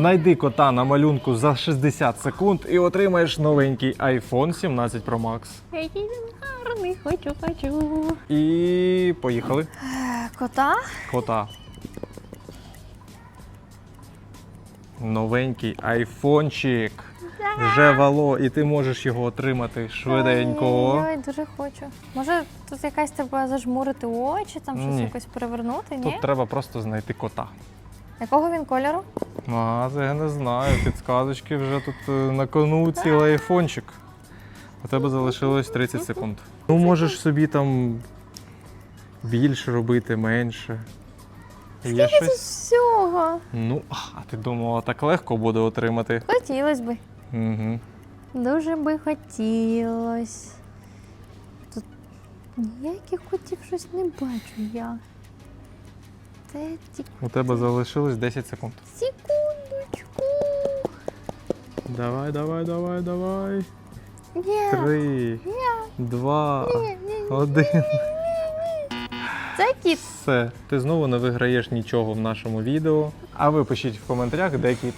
Знайди кота на малюнку за 60 секунд і отримаєш новенький iPhone 17 Pro Max. Який він гарний, хочу, хочу. І поїхали. Кота? Кота. Новенький айфончик. Вже вало, і ти можеш його отримати швиденько. Ой, дуже хочу. Може, тут якась тебе зажмурити очі, там щось Ні. якось перевернути, ні? Тут треба просто знайти кота. Якого він кольору? А, це я не знаю. Підсказочки вже тут е, на кону цілий айфончик. У тебе залишилось 30 секунд. Ну, можеш собі там більше робити, менше. Є щось? всього. Ну, а ти думала, так легко буде отримати? Хотілося би. Угу. Дуже би хотілось. Тут ніяких котів щось не бачу я. Ті У тебе залишилось 10 секунд. секундочку. Давай, давай, давай, давай. Ні, Три, два, ні, ні, ні. один. Це кіт. Все, ти знову не виграєш нічого в нашому відео. А ви пишіть в коментарях, де кіт.